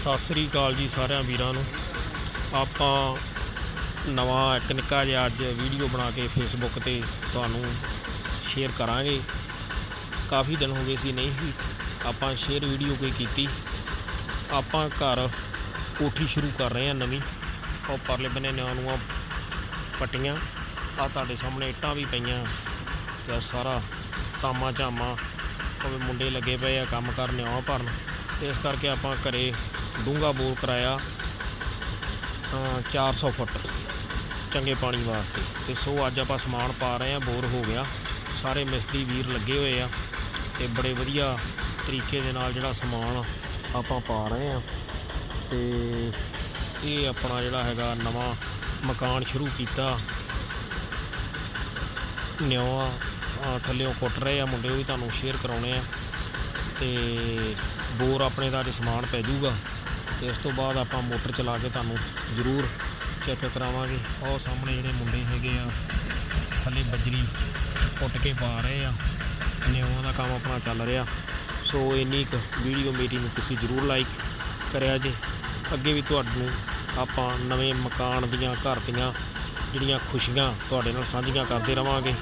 ਸਤਿ ਸ੍ਰੀ ਅਕਾਲ ਜੀ ਸਾਰਿਆਂ ਵੀਰਾਂ ਨੂੰ। ਆਪਾਂ ਨਵਾਂ ਇੱਕ ਨਿੱਕਾ ਜਿਹਾ ਅੱਜ ਵੀਡੀਓ ਬਣਾ ਕੇ ਫੇਸਬੁੱਕ ਤੇ ਤੁਹਾਨੂੰ ਸ਼ੇਅਰ ਕਰਾਂਗੇ। ਕਾਫੀ ਦਿਨ ਹੋ ਗਏ ਸੀ ਨਹੀਂ ਸੀ, ਆਪਾਂ ਸ਼ੇਅਰ ਵੀਡੀਓ ਕੋਈ ਕੀਤੀ। ਆਪਾਂ ਘਰ ਕੋਠੀ ਸ਼ੁਰੂ ਕਰ ਰਹੇ ਹਾਂ ਨਵੀਂ, ਉਹ ਪਰਲੇ ਬੰਨੇ ਨਿਆਂ ਨੂੰ ਪੱਟੀਆਂ ਆ ਤੁਹਾਡੇ ਸਾਹਮਣੇ ਇੱਟਾਂ ਵੀ ਪਈਆਂ। ਤੇ ਸਾਰਾ ਤਾਮਾ ਝਾਮਾ, ਉਹ ਮੁੰਡੇ ਲੱਗੇ ਪਏ ਆ ਕੰਮ ਕਰਨ ਨਿਆਂ ਭਰਨ। ਇਸ ਕਰਕੇ ਆਪਾਂ ਘਰੇ ਡੂੰਘਾ ਬੋਰ ਕਰਾਇਆ ਅ, 400 ਫੁੱਟ ਚੰਗੇ ਪਾਣੀ ਵਾਸਤੇ। ਤੇ ਸੋ ਅੱਜ ਆਪਾਂ ਸਮਾਨ ਪਾ ਰਹੇ ਆ ਬੋਰ ਹੋ ਗਿਆ। ਸਾਰੇ ਮਿਸਤਰੀ ਵੀਰ ਲੱਗੇ ਹੋਏ ਆ ਤੇ ਬੜੇ ਵਧੀਆ ਤਰੀਕੇ ਦੇ ਨਾਲ ਜਿਹੜਾ ਸਮਾਨ ਆਪਾਂ ਪਾ ਰਹੇ ਆ ਤੇ ਇਹ ਆਪਣਾ ਜਿਹੜਾ ਹੈਗਾ ਨਵਾਂ ਮਕਾਨ ਸ਼ੁਰੂ ਕੀਤਾ। ਨਿਉਆ ਥੱਲੇੋਂ ਕੁੱਟ ਰਹੇ ਆ ਮੁੰਡੇ ਉਹ ਵੀ ਤੁਹਾਨੂੰ ਸ਼ੇਅਰ ਕਰਾਉਣੇ ਆ। ਤੇ ਬੋਰ ਆਪਣੇ ਦਾ ਅੱਜ ਸਮਾਨ ਪੈ ਜਾਊਗਾ। ਇਸ ਤੋਂ ਬਾਅਦ ਆਪਾਂ ਮੋਟਰ ਚਲਾ ਕੇ ਤੁਹਾਨੂੰ ਜ਼ਰੂਰ ਚੈੱਕ ਕਰਾਵਾਂਗੇ। ਉਹ ਸਾਹਮਣੇ ਜਿਹੜੇ ਮੁੰਡੇ ਹੈਗੇ ਆ, ਥੱਲੇ ਬਜਰੀ ਪੁੱਟ ਕੇ ਪਾ ਰਹੇ ਆ ਨਿਉਆਂ ਦਾ ਕੰਮ ਆਪਣਾ ਚੱਲ ਰਿਹਾ। ਸੋ ਇੰਨੀ ਕੁ ਵੀਡੀਓ ਮੇਰੀ ਨੂੰ ਤੁਸੀਂ ਜ਼ਰੂਰ ਲਾਈਕ ਕਰਿਆ ਜੇ। ਅੱਗੇ ਵੀ ਤੁਹਾਨੂੰ ਆਪਾਂ ਨਵੇਂ ਮਕਾਨ ਦੀਆਂ, ਘਰ ਦੀਆਂ ਜਿਹੜੀਆਂ ਖੁਸ਼ੀਆਂ ਤੁਹਾਡੇ ਨਾਲ ਸਾਂਝੀਆਂ ਕਰਦੇ ਰਵਾਂਗੇ।